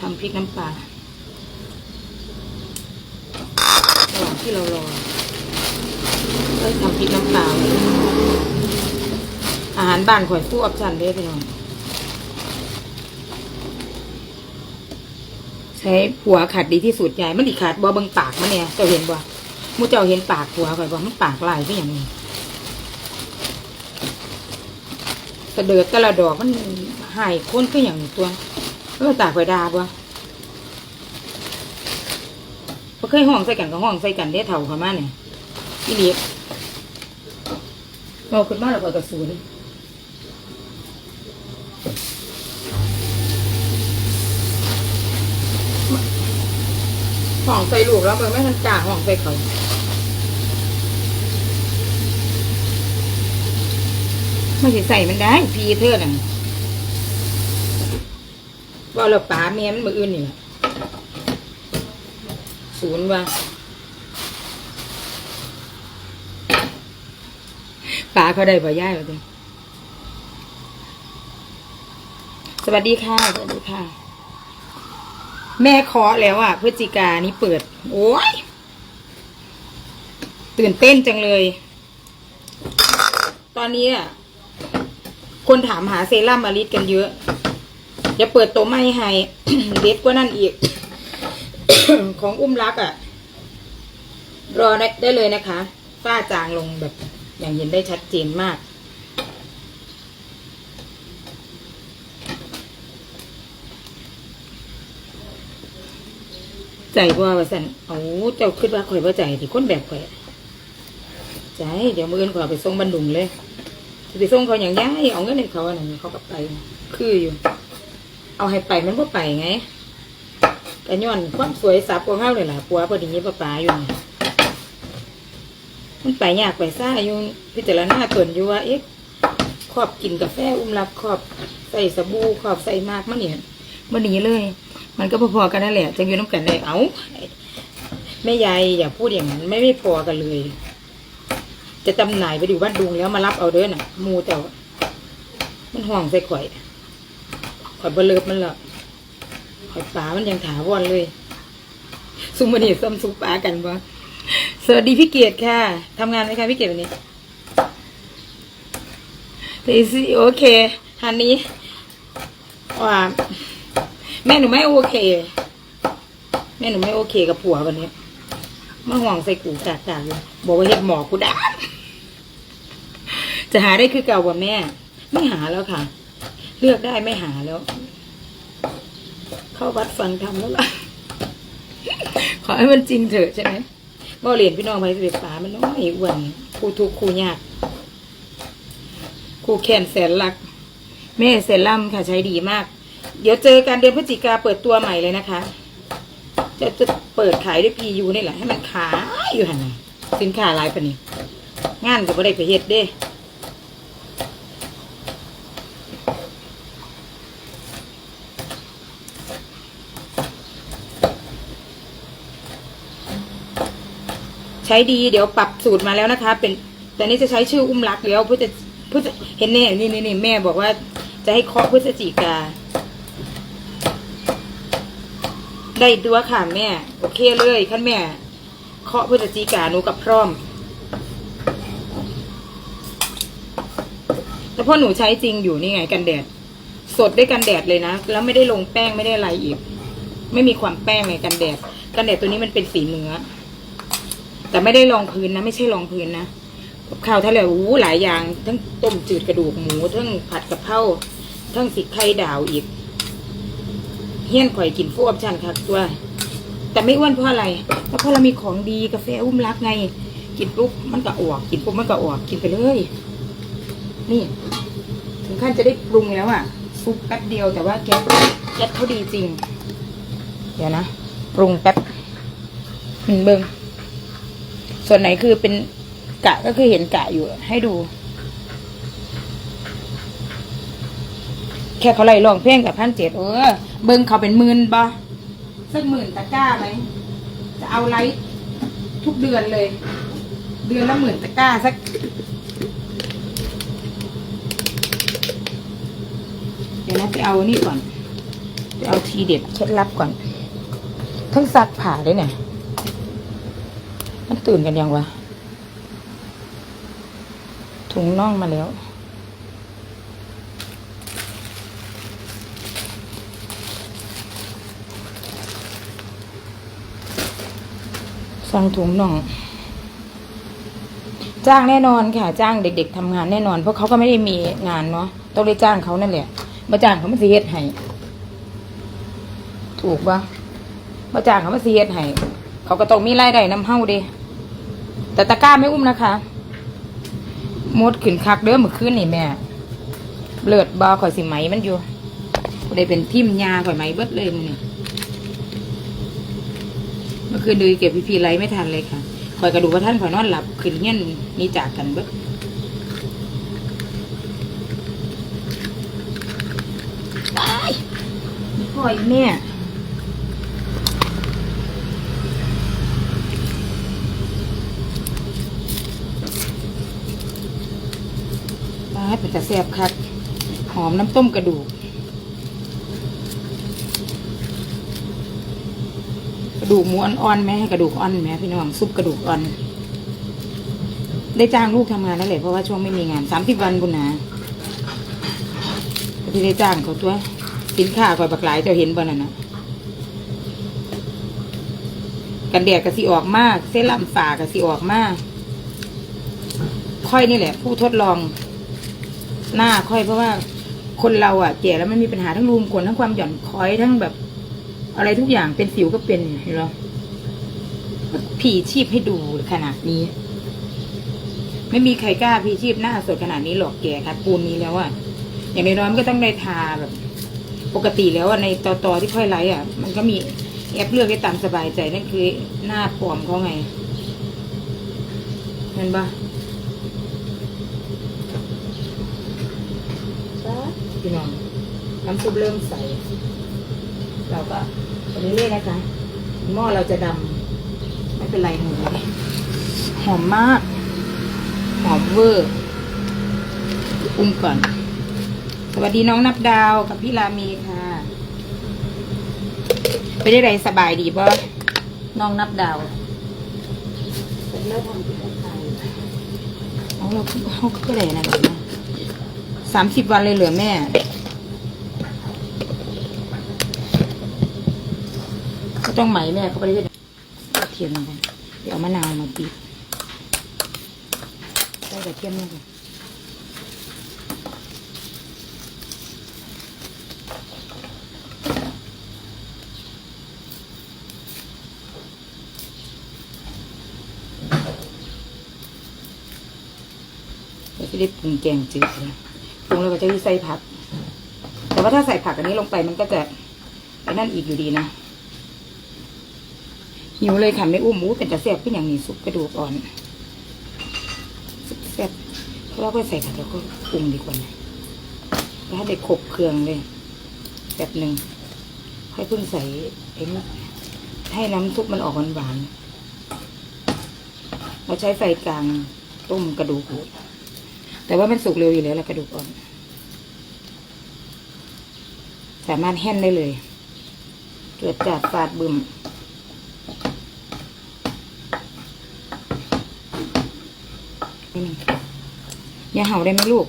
ทำพริกน้ำปลาระหว่างที่เรารอก็ทำพริกน้ำปลาอาหารบ้านข่อยฟู้ออปชั่นเด้พี่น้องใช้ผัวขัดดีที่สุดยายมันดีขาดบ่บิ่งปากมันเนี่ยเจ้าเห็นบ่มูเจ้าเห็นปากผัวข่อยบ่มันปากลายก็อย่างนี้กระเดือกกระดอกมันหายคนก็อย่างตัว เออตากข่อยดาบ่บ่เคยห้องใส่กันก็ห้องใส่กันได้เท่าเขามาเนี่ยอีเลียเราขึ้นมาแล้วก็กระสูนห่องใส่ลูกแล้วมันไม่ทันจ่าห่องใส่เขาไม่ใช่ใส่มันได้ พีเธอน่ะ ว่าเราป๋าเมียมันมืออื่นนี่ศูนย์ว่าป๋าเขาได้ป่ย่ายเลยสวัสดีค่ะ สวัสดีค่ะ แม่เคาะแล้วอะพฤศจิกานี้เปิด โอ้ยตื่นเต้นจังเลย ตอนนี้อะคนถามหาเซรั่มอลิสกันเยอะ อย่าเปิดตัวไม่ให้เด็ดกว่านั่นอีก ของอุ้มรักอะ รอได้ได้เลยนะคะฝ้าจางลงแบบ อย่างเห็นได้ชัดเจนมากใจว่าว่าสันเอาเจ้าคิดว่าข่อยว่าใจที่คนแบบข่อยอะใจเดี๋ยวมืออื่นข่อยเอาไปส่งบันดุงเลยสิไปส่งเขาอย่างย้ายเอาเงินให้เขาอันนั้นเขาก็ไป คืออยู่ เอาให้ไปมันก็ไปไงกระย้อนความสวยสับกว่าเฮาเลยล่ะปัวพอดีนี้ป้าป๋าอยู่นี่มันไปยากไปซ่าอยู่พิจารณาตนอยู่ว่าเอ๊ะครอบกินกาแฟอุ้มรับครอบใส่สบู่ครอบใส่มากมันเนี่ยมันนี้เลย มันก็พอๆกันนั่นแหละจะอยู่น้ำกันได้เอาแม่ยายอย่าพูดอย่างนั้นไม่ไม่พอกันเลย จะจำหน่ายไปอยู่บ้านดุงแล้วมารับเอาเด้อน่ะมูแต่ว่ามันห่วงใส่ข่อย ข่อยบเลิบมันละข่อยป๋ามันยังถาวรเลยซุมมันนี่ซ้ำซุปป๋ากันบ่สวัสดีพี่เกียรติค่ะทำงานไหมคะพี่เกียรติวันนี้เทซี่โอเคฮันนี้ว่าแม่หนูไม่โอเค แม่หนูไม่โอเคกับผัววันนี้มาห่วงใส่กูกากๆเลยบอกว่าเห็ดหมอกูด่าจะหาได้คือเก่าว่าแม่ ไม่หาแล้วค่ะ เลือกได้ไม่หาแล้ว เข้าวัดฟังธรรมแล้วล่ะ ขอให้มันจริงเถอะใช่ไหมบ่เรียนพี่น้องไปสิบฟ้ามันน้อยอ้วนครูทุกครูยากครูแคนแสนรัก แม่เซรั่มค่ะใช้ดีมาก เดี๋ยวเจอกันเดือนพฤศจิกาเปิดตัวใหม่เลยนะคะ จะจะเปิดขายด้วยพียูนี่แหละให้มันขายอยู่หันสินค้าหลายปะนี่งานก็บ่ได้ไปเฮ็ดเด้ ใช้ดีเดี๋ยวปรับสูตรมาแล้วนะคะ เป็นแต่นี้จะใช้ชื่ออุ้มรักแล้วเพื่อจะเพื่อจะเห็นแน่นี่นี่นี่แม่บอกว่าจะให้เคาะพฤศจิกา ได้ดัวยค่ะแม่ โอเคเลยขั้นแม่ เคาะพฤศจิกาหนูกับพร้อม แต่พ่อหนูใช้จริงอยู่นี่ไงกันแดด สดด้วยกันแดดเลยนะ แล้วไม่ได้ลงแป้งไม่ได้อะไรอีก ไม่มีความแป้งไงกันแดด กันแดดตัวนี้มันเป็นสีเนื้อ แต่ไม่ได้รองพื้นนะ ไม่ใช่รองพื้นนะกับข้าวทะเลอู้หลายอย่าง ทั้งต้มจืดกระดูกหมูทั้งผัดกะเพราทั้งสิไข่ดาวอีก เฮี้ยนข่อยกินฟูออปชั่นค่ะตัวแต่ไม่อ้วนเพราะอะไรเพราะเรามีของดีกาแฟอุ้มรักไง กินปุ๊บมันก็ออก กินปุ๊บมันก็ออกกินไปเลย นี่ ถึงขั้นจะได้ปรุงแล้วอะซุปแป๊บเดียวแต่ว่าแก๊สแก๊สเขาดีจริง เดี๋ยวนะ ปรุงแป๊บอืมเบิง ส่วนไหนคือเป็นกะก็คือเห็นกะอยู่ให้ดู แค่เขาไล่ลองเพลงกับพันเจ็ดเออ เบิ้งเขาเป็นหมื่นบ่สักหมื่นตะกร้าไหมจะเอาไลฟ์ทุกเดือนเลย เดือนละหมื่นตะกร้าสักเดี๋ยวนะไปเอานี่ก่อนเดี๋ยวเอาทีเด็ดเคล็ดลับก่อนเพิ่งซักผ่าเลยเนี่ย มันตื่นกันยังวะ ถุงน่องมาแล้ว สั่งถุงน่อง จ้างแน่นอนค่ะ จ้างเด็ก ๆทำงานแน่นอน เพราะเขาก็ไม่ได้มีงานเนาะ ต้องได้จ้างเขานั่นแหละมาจ้างเขามาสิเฮ็ดให้ถูกปะมาจ้างเขามาสิเฮ็ดให้เขาก็ต้องมีรายได้น้ำเฮาเด้ แต่ตะกร้าไม่อุ้มนะคะมดขึ้นคักเด้อเมื่อคืนนี่แม่ เลือดบอข่อยสิไหมมันอยู่ได้เป็นทิมยาข่อยไหมเบิดเลยมึงนี่เมื่อคืนดูเก็บพีพีไลฟ์ไม่ทันเลยค่ะข่อยกระดูกกระท่านข่อยนอนหลับขึ้นเงี้ยนหนี่จากกันเบิดตายพ่อยแม่ตาย เป็นแต่แสบคักหอมน้ำต้มกระดูก กระดูกหมูอ่อนๆไหมให้กระดูกอ่อนไหมพี่น้องซุปกระดูกอ่อน ได้จ้างลูกทำงานแล้วแหละเพราะว่าช่วงไม่มีงานสามสิบวันบุญนะที่ได้จ้างเขาตัวสินค้าก่อยบักหลายเจ้าเห็นบ่นั่นนะกันแดดกะสิออกมาก เส้นลำฝากะสิออกมากค่อยนี่แหละ ผู้ทดลอง หน้าค่อยเพราะว่าคนเราอะแก่แล้วมันมีปัญหาทั้งรูมขนทั้งความหย่อนคอยทั้งแบบ อะไรทุกอย่างเป็นสิวก็เป็นเห็นไหมผีชีพให้ดูขนาดนี้ ไม่มีใครกล้าพีชีพหน้าสดขนาดนี้หรอกแก่ค่ะปูนนี้แล้วอะอย่างน้อยๆมันก็ต้องได้ทาแบบ ปกติแล้วอะในตอตอที่ค่อยไลฟ์อะ มันก็มีแอปเลือกได้ตามสบายใจนั่นคือหน้าปลอมเขาไงเห็นปะ พี่น้องน้ำซุปเริ่มใส เราก็ไปเรื่อยๆนะคะ หม้อเราจะดำไม่เป็นไรหนูหอมมาก หอมเวอร์อุ้มก่อน สวัสดีน้องนับดาวกับพี่รามีค่ะ ไปได้ไรสบายดีป่ะน้องนับดาวเป็นเลิกทำกินไทยเอาเราเขาก็ได้นะแบบนี้ สามสิบวันเลยเหลือแม่ ก็ต้องไหมแม่เขาไปได้กระเทียมลงไปเดี๋ยวมะนาวมาบีบใส่กระเทียมลงไปเลยจะได้ปรุงแกงจืดเลย ปรุงแล้วก็จะใส่ผัก แต่ว่าถ้าใส่ผักอันนี้ลงไปมันก็จะไอ้นั่นอีกอยู่ดีนะหิวเลยค่ะไม่อุ้มหมูเป็นจะแซ่บเป็นอย่างนี้ซุปกระดูกอ่อนซุปแซ่บเพราะเราก็ใส่ผักแล้วก็ปรุงดีกว่านะแล้วเด็กขบเครื่องเลยแบบหนึ่งค่อยเพิ่งใส่ไอ้นี่ให้น้ำซุปมันออกหวานๆเราใช้ไฟกลางต้มกระดูกหู แต่ว่ามันสุกเร็วอยู่แล้วละกระดูกอ่อน สามารถแห้นได้เลยเกิดจากฟาดบึมนี่หนึ่งอย่าเห่าได้ไหมลูก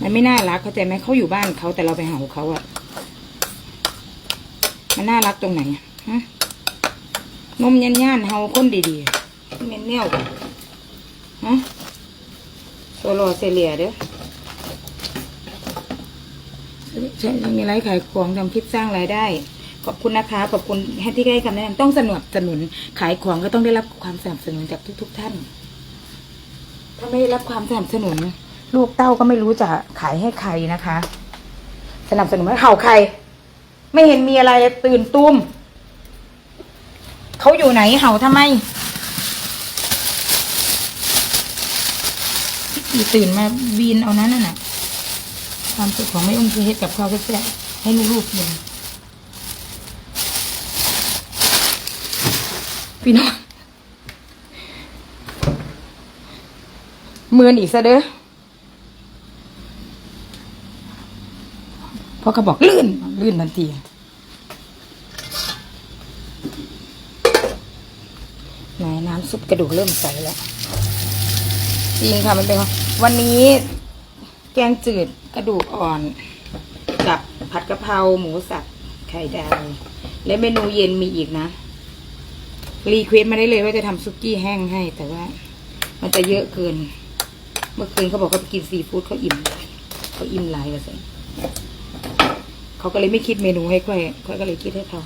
มันไม่น่ารักเข้าใจไหมเขาอยู่บ้านเขาแต่เราไปเห่าเขาอะมันน่ารักตรงไหนฮะนมยันย่านเห่าคนดีๆเม็นแนว ฮะโซโลเซเลียเด้อใช่มีไลฟ์ขายของทำคลิปสร้างรายได้ ขอบคุณนะคะขอบคุณให้ที่ให้คำแนะนำต้องสนับสนุนขายของก็ต้องได้รับความสนับสนุนจากทุกๆท่าน ถ้าไม่ได้รับความสนับสนุน ลูกเต้าก็ไม่รู้จะขายให้ใครนะคะ สนับสนุนให้เห่าใคร ไม่เห็นมีอะไรตื่นตุ้มเขาอยู่ไหนเห่าทำไม พี่ตื่นมาวีนเอานั้นน่ะความสุขของแม่อุ้มคือเฮ็ดกับข้าวแซ่บๆให้ลูกๆกินพี่น้องเมือนอีกซะเด้อพราะเขาบอกลื่น ลื่นทันทีไหนน้ำซุปกระดูกเริ่มใสแล้ว จริงค่ะมันเป็นวันนี้แกงจืดกระดูกอ่อน กับผัดกะเพราหมูสับไข่ดาวและเมนูเย็นมีอีกนะ รีเควสมาได้เลยว่าจะทำซุกี้แห้งให้ แต่ว่า มันจะเยอะเกิน เมื่อคืนเขาบอกเขาไปกินซีฟู้ดเขาอิ่มเขาอิ่มหลายกว่าสิเขาก็เลยไม่คิดเมนูให้ค่อยค่อยก็เลยคิดให้เขา